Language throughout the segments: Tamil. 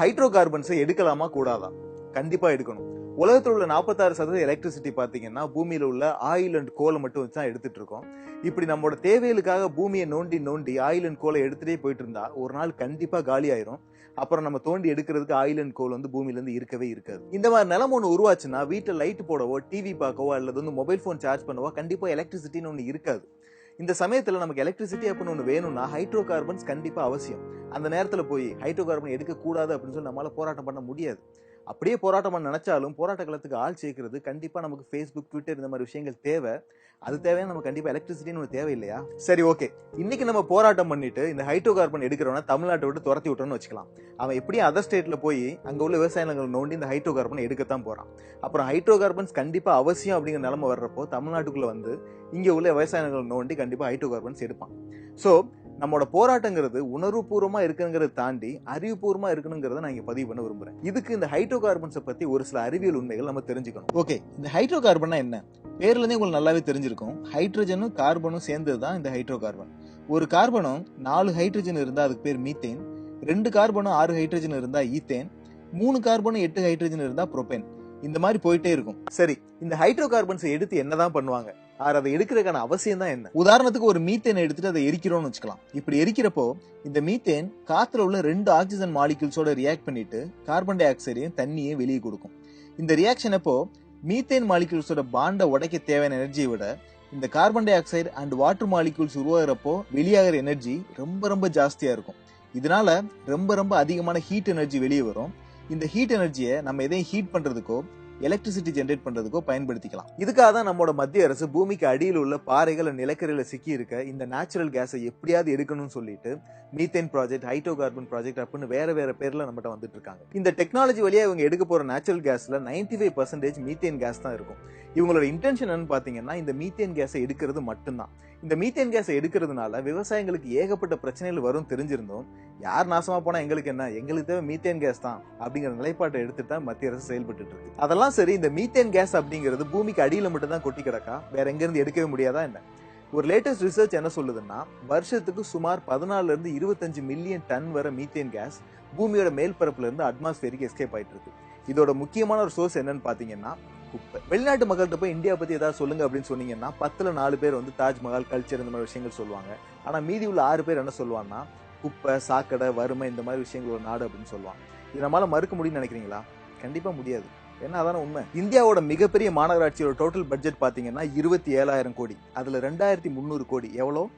ஹைட்ரோ கார்பன்ஸை எடுக்கலாமா கூடாதா? கண்டிப்பா எடுக்கணும். உலகத்தில் உள்ள நாற்பத்தாறு சதவீத எலக்ட்ரிசிட்டி பார்த்தீங்கன்னா பூமியில் உள்ள ஆயில் அண்ட் கோலை மட்டும் வச்சு தான் எடுத்துட்டு இருக்கோம். இப்படி நம்மளோட தேவைகளுக்காக பூமியை நோண்டி நோண்டி ஆயில் அண்ட் கோலை எடுத்துகிட்டே போயிட்டு இருந்தா ஒரு நாள் கண்டிப்பாக காலி ஆயிரும். அப்புறம் நம்ம தோண்டி எடுக்கிறதுக்கு ஆயில் அண்ட் கோல் வந்து பூமியிலேருந்து இருக்கவே இருக்காது. இந்த மாதிரி நிலம் ஒன்று உருவாச்சுன்னா வீட்டில் லைட் போடவோ டிவி பார்க்கவோ அல்லது வந்து மொபைல் ஃபோன் சார்ஜ் பண்ணவோ கண்டிப்பாக எலக்ட்ரிசிட்டின்னு ஒன்று இருக்காது. இந்த சமயத்தில் நமக்கு எலக்ட்ரிசிட்டி அப்படின்னு ஒன்று வேணும்னா ஹைட்ரோ கார்பன்ஸ் கண்டிப்பாக அவசியம். அந்த நேரத்தில் போய் ஹைட்ரோ கார்பன் எடுக்கக்கூடாது அப்படின்னு சொல்லி நம்மளால் போராட்டம் பண்ண முடியாது. அப்படியே போராட்டம் பண்ண நினைச்சாலும் போராட்ட காலத்துக்கு ஆள் சேர்க்கிறது கண்டிப்பா நமக்கு ஃபேஸ்புக் ட்விட்டர் இந்த மாதிரி விஷயங்கள் தேவை. அது தேவையான நம்ம கண்டிப்பா எலக்ட்ரிசிட்டின்னு ஒன்று தேவை இல்லையா சரி ஓகே இன்னைக்கு நம்ம போராட்டம் பண்ணிட்டு இந்த ஹைட்ரோ கார்பன் எடுக்கிறவன தமிழ்நாட்டை விட்டு துரத்தி விட்டோம்னு வச்சுக்கலாம். அவன் எப்படியும் அதர் ஸ்டேட்ல போய் அங்க உள்ள விவசாய நிலங்கள் நோண்டி இந்த ஹைட்ரோ கார்பன் எடுக்கத்தான் போறான். அப்புறம் ஹைட்ரோ கார்பன்ஸ் கண்டிப்பா அவசியம் அப்படிங்கிற நிலைமை வர்றப்போ தமிழ்நாட்டுக்குள்ள வந்து இங்க உள்ள விவசாய நிலங்கள் நோண்டி கண்டிப்பா ஹைட்ரோ கார்பன்ஸ் எடுப்பான். ஸோ நம்மளோட போராட்டங்கிறது உணர்வுபூர்வமா இருக்குங்கிறத தாண்டி அறிவுபூர்வமா இருக்கணுங்கிறத நான் இங்க பதிவு பண்ண விரும்புறேன். இதுக்கு இந்த ஹைட்ரோ கார்பன்ஸை பத்தி ஒரு சில அறிவியல் உண்மைகள் நம்ம தெரிஞ்சுக்கணும். ஓகே இந்த ஹைட்ரோ கார்பன்னா என்ன? பேர்ல இருந்தே உங்களுக்கு நல்லாவே தெரிஞ்சிருக்கும். ஹைட்ரஜனும் கார்பனும் சேர்ந்தது தான் இந்த ஹைட்ரோ கார்பன் ஒரு கார்பனும் நாலு ஹைட்ரஜன் இருந்தா அதுக்கு பேர் மீத்தேன் ரெண்டு கார்பனும் ஆறு ஹைட்ரஜன் இருந்தா ஈத்தேன் மூணு கார்பனும் எட்டு ஹைட்ரஜன் இருந்தா புரோபேன் இந்த மாதிரி போயிட்டே இருக்கும். சரி இந்த ஹைட்ரோ கார்பன்ஸை எடுத்து என்னதான் பண்ணுவாங்க? ஆர் அதை எடுக்கிறதுக்கான அவசியம் தான் என்ன? உதாரணத்துக்கு ஒரு மீத்தேனை எடுத்துட்டு அதை எரிக்கிறோம்னு வச்சுக்கலாம். இப்படி எரிக்கிறப்போ இந்த மீத்தேன் காத்துல உள்ள ரெண்டு ஆக்சிஜன் மாலிகூல்ஸோட ரியாக்ட் பண்ணிட்டு கார்பன் டை ஆக்சைடையும் தண்ணியும் வெளியே கொடுக்கும். இந்த ரியாக்ஷன் அப்போ மீத்தேன் மாலிகூல்ஸோட பாண்டை உடைக்க தேவையான எனர்ஜியை விட இந்த carbon dioxide and water molecules உருவாகிறப்போ வெளியாகிற எனர்ஜி ரொம்ப ரொம்ப ஜாஸ்தியா இருக்கும். இதனால ரொம்ப ரொம்ப அதிகமான ஹீட் எனர்ஜி வெளியே வரும். இந்த ஹீட் எனர்ஜியை நம்ம எதையும் ஹீட் பண்றதுக்கோ எலக்ட்ரிசிட்டி ஜென்ரேட் பண்றதுக்கோ பயன்படுத்திக்கலாம். இதுக்காக தான் நம்மளோட மத்திய அரசு பூமிக்கு அடியில் உள்ள பாறைகள் நிலக்கரியில சிக்கி இருக்க இந்த நேச்சுரல் கேஸை எப்படியாவது எடுக்கணும்னு சொல்லிட்டு methane project hydrocarbon project அப்படின்னு வேற வேற பேர்ல நம்மகிட்ட வந்துட்டு இருக்காங்க. இந்த டெக்னாலஜி வழியா இவங்க எடுக்க போற நேச்சுரல் கேஸ்ல ninety five percentage methane gas தான் இருக்கும். இவங்களோட இன்டென்ஷன் என்னன்னு பாத்தீங்கன்னா இந்த மீத்தேன் கேஸை எடுக்கிறது மட்டும்தான். இந்த மீத்தேன் கேஸை எடுக்கிறதுனால விவசாயங்களுக்கு ஏகப்பட்ட பிரச்சனைகள் வரும் தெரிஞ்சிருந்தோம். யார் நாசமா போனா எங்களுக்கு என்ன? எங்களுக்கு தேவை மீத்தேன் கேஸ் தான் அப்படிங்கிற நிலைப்பாட்டை எடுத்துட்டு தான் மத்திய அரசு செயல்பட்டு இருக்கு. அதெல்லாம் சரி இந்த மீத்தேன் கேஸ் அப்படிங்கிறது பூமிக்கு அடியில மட்டும் தான் கொட்டி கிடக்கா? வேற எங்கிருந்து எடுக்கவே முடியாதா என்ன? ஒரு லேட்டஸ்ட் ரிசர்ச் என்ன சொல்லுதுன்னா வருஷத்துக்கு சுமார் பதினாலுல இருந்து இருபத்தஞ்சு மில்லியன் டன் வர மீத்தேன் கேஸ் பூமியோட மேல்பரப்புல இருந்து அட்மாஸ்பியருக்கு எஸ்கேப் ஆயிட்டு இருக்கு. இதோட முக்கியமான ஒரு சோர்ஸ் என்னன்னு பாத்தீங்கன்னா குப்பை. வெளிநாட்டு மக்கள்கிட்ட போய் இந்தியா பத்தி ஏதாவது சொல்லுங்க அப்படின்னு சொன்னீங்கன்னா பத்துல நாலு பேர் வந்து தாஜ்மஹால் கல்ச்சர் இந்த மாதிரி விஷயங்கள் சொல்லுவாங்க. ஆனா மீதி உள்ள ஆறு பேர் என்ன சொல்லுவாங்கன்னா குப்பை சாக்கடை வறுமை இந்த மாதிரி விஷயங்கள் ஒரு நாடு அப்படின்னு சொல்லுவாங்க. இது நம்மளால மறுக்க முடியும்னு நினைக்கிறீங்களா? கண்டிப்பா முடியாது. ஏன்னா அதான உண்மை. இந்தியாவோட மிகப்பெரிய மாநகராட்சியோட டோட்டல் பட்ஜெட் பாத்தீங்கன்னா இருபத்தி ஏழாயிரம் கோடி. அதுல ரெண்டாயிரத்தி முந்நூறு கோடி. எவ்வளோ?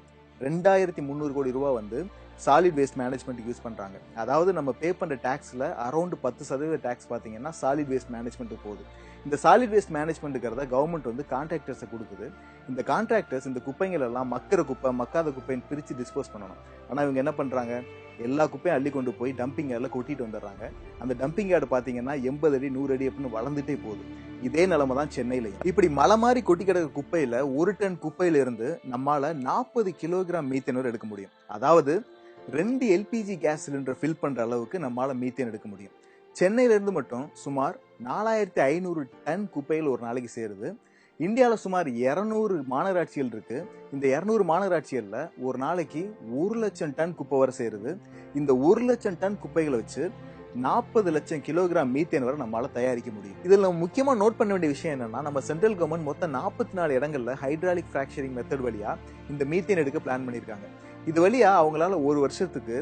ரெண்டாயிரத்தி முந்நூறு கோடி ரூபாய் வந்து சாலிட் வேஸ்ட் மேனேஜ்மெண்ட் யூஸ் பண்ணுறாங்க அதாவது நம்ம பே பண்ணுற டேக்ஸில் அரௌண்ட் பத்து சதவீத டேக்ஸ் பார்த்தீங்கன்னா சாலிட் வேஸ்ட் மேனேஜ்மெண்ட்டு போகுது. இந்த சாலிட் வேஸ்ட் மேனேஜ்மெண்ட்டுங்கிறத கவர்மெண்ட் வந்து கான்ட்ராக்டர்ஸை கொடுக்குது. இந்த கான்ட்ராக்டர்ஸ் இந்த குப்பைங்களெல்லாம் மக்கிற குப்பை மக்காத குப்பைன்னு பிரித்து டிஸ்போஸ் பண்ணணும். ஆனால் இவங்க என்ன பண்ணுறாங்க எல்லா குப்பையும் அள்ளி கொண்டு போய் டம்பிங் யார்டில் கொட்டிட்டு வந்துடுறாங்க. அந்த டம்பிங் யார்டு பார்த்தீங்கன்னா எண்பது அடி நூறு அடி அப்படின்னு வளர்ந்துட்டே போகுது. இதே நிலைமை தான் சென்னையிலையும் இப்படி மலை மாதிரி கொட்டி கிடக்க குப்பையில ஒரு டன் குப்பையில இருந்து நம்மால நாற்பது கிலோகிராம் மீத்தேன் வரை எடுக்க முடியும். அதாவது ரெண்டு எல்பிஜி கேஸ் சிலிண்டர் ஃபில் பண்ற அளவுக்கு நம்மால மீத்தேன் எடுக்க முடியும். சென்னையில இருந்து மட்டும் சுமார் நாலாயிரத்தி ஐநூறு டன் குப்பைகள் ஒரு நாளைக்கு சேருது. இந்தியாவில் சுமார் இரநூறு மாநகராட்சிகள் இருக்கு. இந்த இரநூறு மாநகராட்சிகளில் ஒரு நாளைக்கு ஒரு லட்சம் டன் குப்பை வரை சேருது. இந்த ஒரு லட்சம் டன் குப்பைகளை வச்சு நாற்பது லட்சம் கிலோகிராம் மீத்தேன் வரை நம்மளால தயாரிக்க முடியும். இதில் முக்கியமாக நோட் பண்ண வேண்டிய விஷயம் என்னன்னா நம்ம சென்ட்ரல் கவர்மெண்ட் மொத்தம் நாற்பத்தி நாலு இடங்கள்ல ஹைட்ராலிக் ஃபிராக்சரிங் மெத்தட் வழியா இந்த மீத்தேன் எடுக்க பிளான் பண்ணியிருக்காங்க. இது வழியா அவங்களால ஒரு வருஷத்துக்கு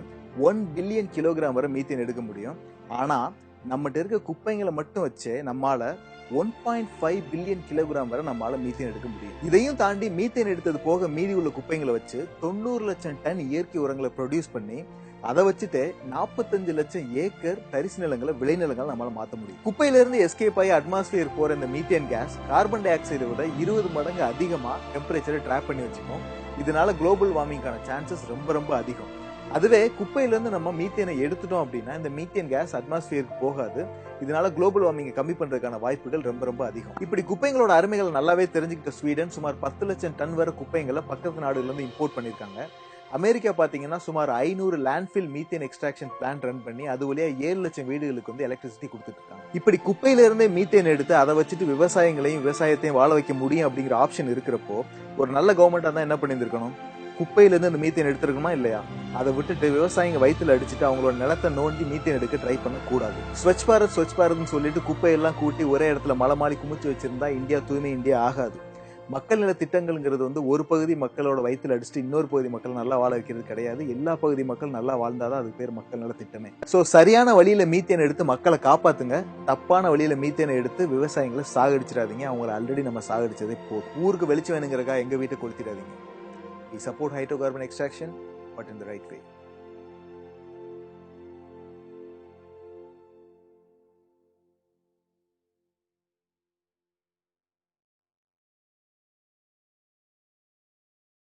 ஒன் பில்லியன் கிலோகிராம் வரை மீத்தேன் எடுக்க முடியும். ஆனால் நம்மகிட்ட இருக்க குப்பைங்களை மட்டும் வச்சு நம்மளால one point five billion kilogram வரை நம்மளால மீத்தேன் எடுக்க முடியும். இதையும் தாண்டி மீத்தேன் எடுத்தது போக மீதி உள்ள குப்பைங்களை வச்சு தொண்ணூறு லட்சம் டன் இயற்கை உரங்களை ப்ரொடியூஸ் பண்ணி அதை வச்சுட்டு நாற்பத்தஞ்சு லட்சம் ஏக்கர் தரிசு நிலங்களை விளைநிலங்களை நம்மளால மாற்ற முடியும். குப்பையில இருந்து எஸ்கேப் ஆகி அட்மாஸ்பியர் போற இந்த மீத்தேன் கேஸ் கார்பன் டை ஆக்சைடை விட இருபது மடங்கு அதிகமா டெம்பரேச்சரை ட்ராப் பண்ணி வச்சுக்கும். இதனால குளோபல் வார்மிங்கான சான்சஸ் ரொம்ப ரொம்ப அதிகம். அதுவே குப்பையிலேருந்து நம்ம மீத்தேனை எடுத்துட்டோம் அப்படின்னா இந்த மீத்தேன் கேஸ் அட்மாஸ்பியருக்கு போகாது. இதனால குளோபல் வார்மிங்கை கம்மி பண்றதுக்கான வாய்ப்புகள் ரொம்ப ரொம்ப அதிகம். இப்படி குப்பைங்களோட அருமைகள் நல்லாவே தெரிஞ்சுக்கிட்ட ஸ்வீடன் சுமார் பத்து லட்சம் டன் வரை குப்பைங்களை பக்கத்து நாடுகள்லேருந்து இம்போர்ட் பண்ணியிருக்காங்க. அமெரிக்கா பார்த்தீங்கன்னா சுமார் ஐநூறு landfill methane extraction plan run பண்ணி அது வழியா ஏழு லட்சம் வீடுகளுக்கு வந்து எலக்ட்ரிசிட்டி கொடுத்துட்டு இருக்காங்க இப்படி குப்பையில இருந்தே மீத்தேன் எடுத்து அதை வச்சுட்டு விவசாயங்களையும் விவசாயத்தையும் வாழ வைக்க முடியும் அப்படிங்கிற ஆப்ஷன் இருக்கிறப்போ ஒரு நல்ல கவர்மெண்டா தான் என்ன பண்ணியிருக்கணும் குப்பையிலேருந்து அந்த மீத்தேன் எடுத்துருக்கணுமா இல்லையா? அதை விட்டுட்டு விவசாயிங்க வயிற்றுல அடிச்சுட்டு அவங்களோட நிலத்தை நோண்டி மீத்தேன் எடுக்க ட்ரை பண்ணக்கூடாது. ஸ்வச் பாரத் ஸ்வச் பாரத்னு சொல்லிட்டு குப்பையெல்லாம் கூட்டி ஒரே இடத்துல மலை குமிச்சு வச்சிருந்தா இந்தியா தூய்மை இந்தியா ஆகாது. மக்கள் நல திட்டங்கள்ங்கிறது வந்து ஒரு பகுதி மக்களோட வயிற்றுல அடிச்சுட்டு இன்னொரு பகுதி மக்கள் நல்லா வாழ வைக்கிறது கிடையாது. எல்லா பகுதி மக்கள் நல்லா வாழ்ந்தாதான் அதுக்கு பேர் மக்கள் நல திட்டமே. ஸோ சரியான வழியில மீத்தேன் எடுத்து மக்களை காப்பாத்துங்க. தப்பான வழியில மீத்தேனை எடுத்து விவசாயிகளை சாகடிச்சிடாதீங்க. அவங்களை ஆல்ரெடி நம்ம சாகடிச்சதே போதும். ஊருக்கு வெளிச்சம் வேணுங்கிறக்கா எங்க வீட்டை கொளுத்திடாதீங்க. We support hydrocarbon extraction but in the right way